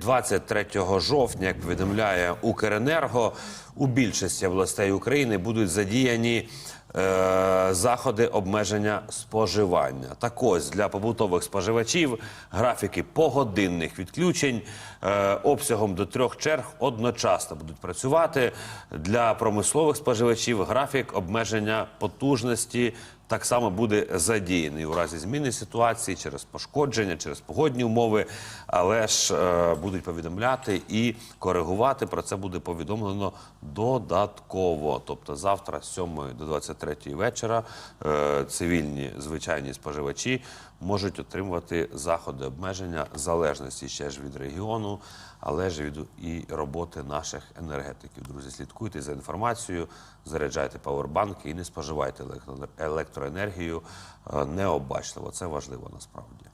23 жовтня, як повідомляє Укренерго, у більшості областей України будуть задіяні е, заходи обмеження споживання. Так ось для побутових споживачів графіки погодинних відключень е, обсягом до трьох черг одночасно будуть працювати. Для промислових споживачів графік обмеження потужності так само буде задіяний у разі зміни ситуації через пошкодження, через погодні умови, але ж е, будуть повідомляти і коригувати. Про це буде повідомлено додатково. Тобто завтра з 7 до 23 вечора е, цивільні звичайні споживачі можуть отримувати заходи обмеження залежності ще ж від регіону, але ж від і роботи наших енергетиків. Друзі, слідкуйте за інформацією, заряджайте павербанки і не споживайте електро- електроенергію е, необачливо. Це важливо насправді.